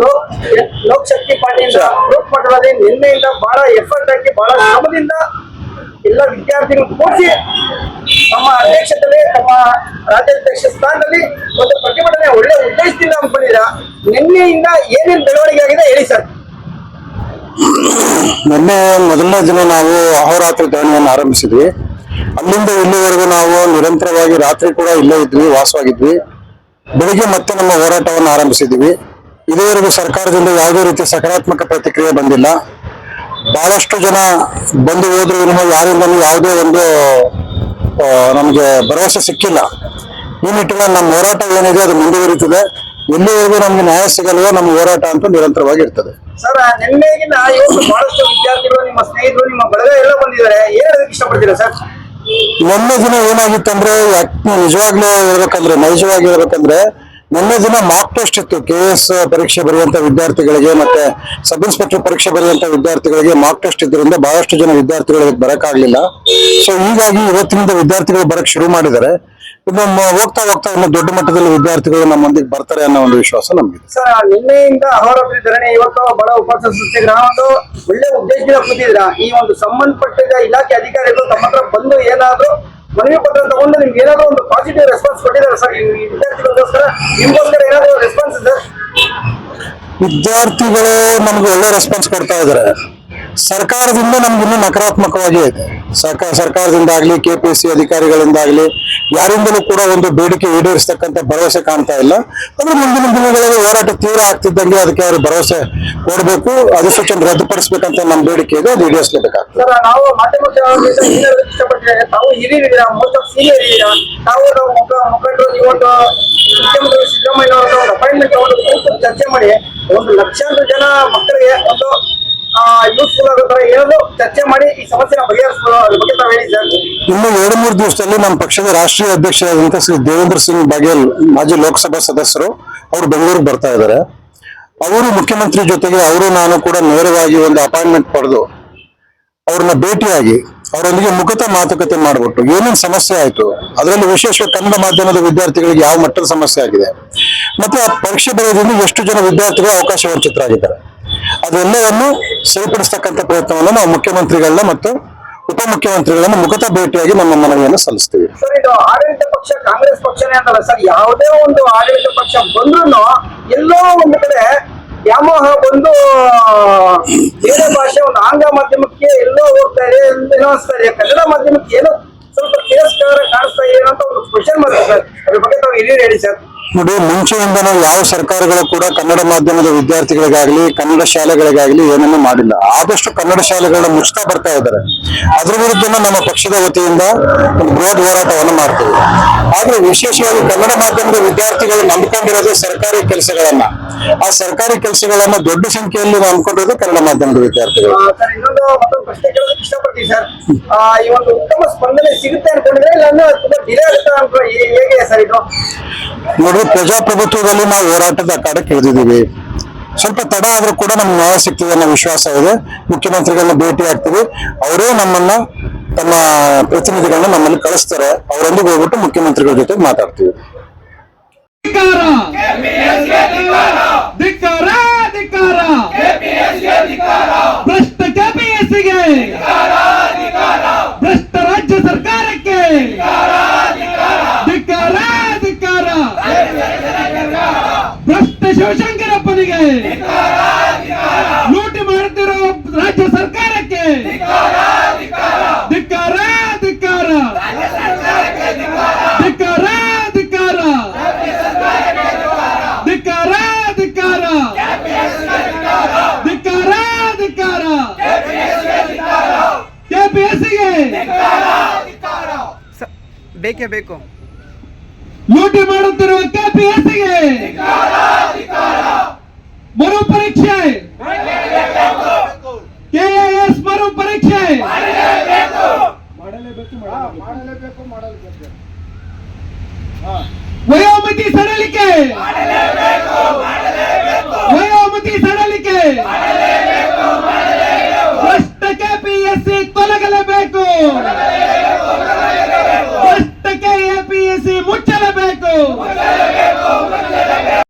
ಲೋಕ್ ಲೋಕ್ ಶಕ್ತಿ ಪಾರ್ಟಿಯಿಂದ ಗ್ರೂಪ್ ಮಟ್ಟದಲ್ಲಿ ನಿನ್ನೆಯಿಂದ ಬಹಳ ಎಫರ್ಟ್ ಹಾಕಿ ಬಹಳ ಶ್ರಮದಿಂದ ಎಲ್ಲ ವಿದ್ಯಾರ್ಥಿಗಳು ಕೂಡಿಸಿ ನಮ್ಮ ಅಧ್ಯಕ್ಷತೆ ನಮ್ಮ ರಾಜ್ಯಾಧ್ಯಕ್ಷ ಸ್ಥಾನದಲ್ಲಿ ಒಂದು ಪ್ರತಿಭಟನೆ ಒಳ್ಳೆ ಉದ್ದೇಶದಿಂದ ಹಮ್ಮಿಕೊಂಡಿದ್ದೀರಾ ನಿನ್ನೆಯಿಂದ ಏನೇನು ಬೆಳವಣಿಗೆ ಆಗಿದೆ ಹೇಳಿ ಸರ್. ನಿನ್ನೆ ಮೊದಲನೇ ದಿನ ನಾವು ಅಹೋರಾತ್ರಿ ಧರಣಿಯನ್ನು ಆರಂಭಿಸಿದ್ವಿ. ಅಲ್ಲಿಂದ ಇಲ್ಲಿವರೆಗೂ ನಾವು ನಿರಂತರವಾಗಿ ರಾತ್ರಿ ಕೂಡ ಇಲ್ಲೇ ಇದ್ವಿ ವಾಸವಾಗಿದ್ವಿ. ಬೆಳಿಗ್ಗೆ ಮತ್ತೆ ನಮ್ಮ ಹೋರಾಟವನ್ನು ಆರಂಭಿಸಿದ್ದೀವಿ. ಇದುವರೆಗೂ ಸರ್ಕಾರದಿಂದ ಯಾವುದೇ ರೀತಿಯ ಸಕಾರಾತ್ಮಕ ಪ್ರತಿಕ್ರಿಯೆ ಬಂದಿಲ್ಲ. ಬಹಳಷ್ಟು ಜನ ಬಂದು ಹೋದ್ರು ಯಾರಿಂದಲೂ ಯಾವುದೇ ಒಂದು ನಮಗೆ ಭರವಸೆ ಸಿಕ್ಕಿಲ್ಲ. ಈ ನಿಟ್ಟಿನಲ್ಲಿ ನಮ್ಮ ಹೋರಾಟ ಏನಿದೆ, ಅದು ಮುಂದುವರಿಯುತ್ತದೆ. ಎಲ್ಲಿವರೆಗೂ ನಮ್ಗೆ ನ್ಯಾಯ ಸಿಗಲ್ವೋ, ನಮ್ಮ ಹೋರಾಟ ಅಂತ ನಿರಂತರವಾಗಿ ಇರ್ತದೆ. ಬಹಳಷ್ಟು ವಿದ್ಯಾರ್ಥಿಗಳು, ನಿಮ್ಮ ಸ್ನೇಹಿತರು, ನಿಮ್ಮ ಬಳಗ ಎಲ್ಲ ಬಂದಿದ್ದಾರೆ. ಏನ್ ಇಷ್ಟಪಡ್ತೀರಾ ಸರ್? ಮೊನ್ನೆ ದಿನ ಏನಾಗಿತ್ತಂದ್ರೆ, ಯಾಕ್- ನಿಜವಾಗ್ಲೂ ಹೇಳ್ಬೇಕಂದ್ರೆ, ನೈಜವಾಗಿ ಹೇಳ್ಬೇಕಂದ್ರೆ ಮೊನ್ನೆ ದಿನ ಮಾಕ್ ಟೆಸ್ಟ್ ಇತ್ತು. ಕೆ ಎಸ್ ಪರೀಕ್ಷೆ ಬರೆಯುವಂತ ವಿದ್ಯಾರ್ಥಿಗಳಿಗೆ ಮತ್ತೆ ಸಬ್ ಇನ್ಸ್ಪೆಕ್ಟರ್ ಪರೀಕ್ಷೆ ಬರೆಯುವಂತ ವಿದ್ಯಾರ್ಥಿಗಳಿಗೆ ಮಾಕ್ ಟೆಸ್ಟ್ ಇದ್ರಿಂದ ಬಹಳಷ್ಟು ಜನ ವಿದ್ಯಾರ್ಥಿಗಳಿಗೆ ಬರಕಾಗ್ಲಿಲ್ಲ. ಸೊ ಹೀಗಾಗಿ ಇವತ್ತಿನಿಂದ ವಿದ್ಯಾರ್ಥಿಗಳು ಬರಕ್ ಶುರು ಮಾಡಿದ್ದಾರೆ. ಹೋಗ್ತಾ ಹೋಗ್ತಾ ಇನ್ನು ದೊಡ್ಡ ಮಟ್ಟದಲ್ಲಿ ವಿದ್ಯಾರ್ಥಿಗಳು ನಮ್ಮೊಂದಿಗೆ ಬರ್ತಾರೆ ಅನ್ನೋ ಒಂದು ವಿಶ್ವಾಸ ನಮ್ಗಿದೆ. ಸರ್ ನಿನ್ನೆಯಿಂದ ಅಹೋರಾತ್ರಿ ಧರಣಿ ಇವತ್ತು ಬಡ ಉಪವಾಸ ಸತ್ಯಾಗ್ರಹ ಒಂದು ಒಳ್ಳೆ ಉದ್ದೇಶದಿಂದ ಕೂತಿದ್ರ ಈ ಒಂದು ಸಂಬಂಧಪಟ್ಟ ಇಲಾಖೆ ಅಧಿಕಾರಿಗಳು ತಮ್ಮ ಹತ್ರ ಬಂದು ಏನಾದ್ರು ಮನವಿ ಪತ್ರ ತಗೊಂಡು ನಿಮ್ಗೆ ಏನಾದ್ರು ಒಂದು ಪಾಸಿಟಿವ್ ರೆಸ್ಪಾನ್ಸ್ ಕೊಟ್ಟಿದ್ದಾರೆ ಸರ್? ವಿದ್ಯಾರ್ಥಿಗಳಿಗೋಸ್ಕರ ನಿಮ್ಗೋಸ್ಕರ ಏನಾದ್ರು ರೆಸ್ಪಾನ್ಸ್ ಸರ್ ವಿದ್ಯಾರ್ಥಿಗಳು ನಮ್ಗೆ ಒಳ್ಳೆ ರೆಸ್ಪಾನ್ಸ್ ಕೊಡ್ತಾ ಇದ್ದಾರೆ. ಸರ್ಕಾರದಿಂದ ನಮ್ಗಿನ್ನು ನಕಾರಾತ್ಮಕವಾಗಿ ಸರ್ಕಾರ ಸರ್ಕಾರ ಸರ್ಕಾರದಿಂದಾಗ್ಲಿ ಕೆ ಪಿ ಸಿ ಅಧಿಕಾರಿಗಳಿಂದಾಗ್ಲಿ ಯಾರಿಂದಲೂ ಕೂಡ ಒಂದು ಬೇಡಿಕೆ ಈಡೇರಿಸತಕ್ಕಂತ ಭರವಸೆ ಕಾಣ್ತಾ ಇಲ್ಲ. ಅಂದ್ರೆ ಮುಂದಿನ ದಿನಗಳಲ್ಲಿ ಹೋರಾಟ ತೀವ್ರ ಆಗ್ತಿದ್ದಂಗೆ ಅದಕ್ಕೆ ಅವರು ಭರವಸೆ ಕೊಡಬೇಕು. ಅಧಿಸೂಚನೆ ರದ್ದುಪಡಿಸಬೇಕಂತ ನಮ್ಮ ಬೇಡಿಕೆ ಇದೆ. ಅದು ಈಡೇರಿಸಲೇಬೇಕಾಗ್ತದೆ ಚರ್ಚೆ ಮಾಡಿ ಒಂದು ಲಕ್ಷಾಂತರ ಜನ ಮಕ್ಕಳಿಗೆ ಒಂದು ಸರ್. ಇನ್ನು ಎರಡು ಮೂರು ದಿವಸದಲ್ಲಿ ನಮ್ಮ ಪಕ್ಷದ ರಾಷ್ಟ್ರೀಯ ಅಧ್ಯಕ್ಷರಾದಂಥ ಶ್ರೀ ದೇವೇಂದ್ರ ಸಿಂಗ್ ಬಘೇಲ್ ಮಾಜಿ ಲೋಕಸಭಾ ಸದಸ್ಯರು ಅವರು ಬೆಂಗಳೂರಿಗೆ ಬರ್ತಾ ಇದ್ದಾರೆ. ಅವರು ಮುಖ್ಯಮಂತ್ರಿ ಜೊತೆಗೆ ಅವರು, ನಾನು ಕೂಡ ನೇರವಾಗಿ ಒಂದು ಅಪಾಯಿಂಟ್ಮೆಂಟ್ ಪಡೆದು ಅವ್ರನ್ನ ಭೇಟಿಯಾಗಿ ಅವರೊಂದಿಗೆ ಮುಖತ ಮಾತುಕತೆ ಮಾಡಿಬಿಟ್ಟು ಏನೇನು ಸಮಸ್ಯೆ ಆಯಿತು, ಅದರಲ್ಲಿ ವಿಶೇಷ ಕನ್ನಡ ಮಾಧ್ಯಮದ ವಿದ್ಯಾರ್ಥಿಗಳಿಗೆ ಯಾವ ಮಟ್ಟದ ಸಮಸ್ಯೆ ಆಗಿದೆ, ಮತ್ತೆ ಆ ಪರೀಕ್ಷೆ ಬರೆಯೋದ್ರಿಂದ ಎಷ್ಟು ಜನ ವಿದ್ಯಾರ್ಥಿಗಳು ಅವಕಾಶ ವಂಚಿತರಾಗಿದ್ದಾರೆ. ಅದೆಲ್ಲವನ್ನು ಸರಿಪಡಿಸ್ತಕ್ಕಂಥ ಪ್ರಯತ್ನವನ್ನು ನಾವು ಮುಖ್ಯಮಂತ್ರಿಗಳನ್ನ ಮತ್ತು ಉಪಮುಖ್ಯಮಂತ್ರಿಗಳನ್ನ ಮುಖತ ಭೇಟಿಯಾಗಿ ನಮ್ಮ ಮನವಿಯನ್ನು ಸಲ್ಲಿಸ್ತೀವಿ. ಸರ್, ಇದು ಆಡಳಿತ ಪಕ್ಷ, ಕಾಂಗ್ರೆಸ್ ಪಕ್ಷನೇ ಅಂತಲ್ಲ ಸರ್, ಯಾವುದೇ ಒಂದು ಆಡಳಿತ ಪಕ್ಷ ಬಂದ್ರು ಎಲ್ಲೋ ಒಂದು ಕಡೆ ವ್ಯಾಮೋಹ ಬಂದು, ಬೇರೆ ಭಾಷೆ, ಒಂದು ಆಂಗ್ಲ ಮಾಧ್ಯಮಕ್ಕೆ ಎಲ್ಲೋ ಹೋಗ್ತಾ ಇದೆ ಏನೋ ಕನ್ನಡ ಮಾಧ್ಯಮಕ್ಕೆ ಏನೋ ಸ್ವಲ್ಪ ತಿರಸ್ಕಾರ ಕಾಣಿಸ್ತಾ ಇದೆ ಅಂತ ಒಂದು ಕ್ವಶನ್ ಮಾಡ್ತಾರೆ ಸರ್. ಅದ್ರ ಬಗ್ಗೆ ತಾವು ಹಿರಿಯರು ಹೇಳಿ ಸರ್? ನೋಡಿ ಮುಂಚೆಯಿಂದನೂ ಯಾವ ಸರ್ಕಾರಗಳು ಕೂಡ ಕನ್ನಡ ಮಾಧ್ಯಮದ ವಿದ್ಯಾರ್ಥಿಗಳಿಗಾಗ್ಲಿ, ಕನ್ನಡ ಶಾಲೆಗಳಿಗಾಗ್ಲಿ ಏನನ್ನೂ ಮಾಡಿಲ್ಲ. ಆದಷ್ಟು ಕನ್ನಡ ಶಾಲೆಗಳನ್ನ ಮುಚ್ತಾ ಬರ್ತಾ ಇದ್ದಾರೆ. ಅದ್ರ ವಿರುದ್ಧ ನಮ್ಮ ಪಕ್ಷದ ವತಿಯಿಂದ ಒಂದು ಬೃಹತ್ ಹೋರಾಟವನ್ನು ಮಾಡ್ತೀವಿ. ಆದ್ರೆ ವಿಶೇಷವಾಗಿ ಕನ್ನಡ ಮಾಧ್ಯಮದ ವಿದ್ಯಾರ್ಥಿಗಳು ನಂಬಿಕೊಂಡಿರೋದು ಸರ್ಕಾರಿ ಕೆಲಸಗಳನ್ನ. ಆ ಸರ್ಕಾರಿ ಕೆಲಸಗಳನ್ನ ದೊಡ್ಡ ಸಂಖ್ಯೆಯಲ್ಲಿ ನಂಬ್ಕೊಂಡಿರೋದು ಕನ್ನಡ ಮಾಧ್ಯಮದ ವಿದ್ಯಾರ್ಥಿಗಳು. ಇನ್ನೊಂದು ಪ್ರಶ್ನೆ ಕೇಳೋದಕ್ಕೆ ಇಷ್ಟಪಡ್ತೀವಿ ಸರ್. ಈ ಒಂದು ಉತ್ತಮ ಸ್ಪಂದನೆ ಸಿಗುತ್ತೆ ಅನ್ಕೊಂಡಿದ್ರೆ ಇಲ್ಲ ಅಂದ್ರೆ ತುಂಬಾ ಡಿಲೇ ಆಗುತ್ತೆ ಅನ್ಕೊ ಹೇಗೆ ಸರ್ ನೋಡಿ ಪ್ರಜಾಪ್ರಭುತ್ವದಲ್ಲಿ ನಾವು ಹೋರಾಟದ ಅಖಾಡಕ್ಕೆ ಇಳಿದಿದ್ದೀವಿ. ಸ್ವಲ್ಪ ತಡ ಆದ್ರೂ ಕೂಡ ನಮ್ಗೆ ನ್ಯಾಯ ಸಿಗ್ತದೆ ಅನ್ನೋ ವಿಶ್ವಾಸ ಇದೆ. ಮುಖ್ಯಮಂತ್ರಿಗಳನ್ನ ಭೇಟಿ ಆಗ್ತೀವಿ. ಅವರೇ ನಮ್ಮನ್ನ, ತಮ್ಮ ಪ್ರತಿನಿಧಿಗಳನ್ನ ನಮ್ಮಲ್ಲಿ ಕಳಿಸ್ತಾರೆ. ಅವರೊಂದಿಗೆ ಹೋಗ್ಬಿಟ್ಟು ಮುಖ್ಯಮಂತ್ರಿಗಳ ಜೊತೆ ಮಾತಾಡ್ತೀವಿ. ಭ್ರಷ್ಟ ರಾಜ್ಯ ಸರ್ಕಾರಕ್ಕೆ. ಲೂಟಿ ಮಾಡುತ್ತಿರೋ ರಾಜ್ಯ ಸರ್ಕಾರಕ್ಕೆ ಧಿಕ್ಕಾರ ಧಿಕ್ಕಾರ ಧಿಕ್ಕಾರ ಧಿಕ್ಕಾರ ಧಿಕ್ಕಾರ ಧಿಕ್ಕಾರ ಧಿಕ್ಕಾರ ಧಿಕ್ಕಾರ ಕೆಪಿಎಸ್ಸಿಗೆ ಬೇಕೇ ಬೇಕು ಲೂಟಿ ಮಾಡುತ್ತಿರುವ ಕೆಪಿಎಸ್ಸಿಗೆ ಮರು ಪರೀಕ್ಷೆ ಕೆಎಎಸ್ ಮರು ಪರೀಕ್ಷೆ ವಯೋಮಿತಿ ಸಡಲಿಕೆ. ವಯೋಮಿತಿ ಸಡಲಿಕೆ. S KPSC ತೊಲಗಲೇಬೇಕು.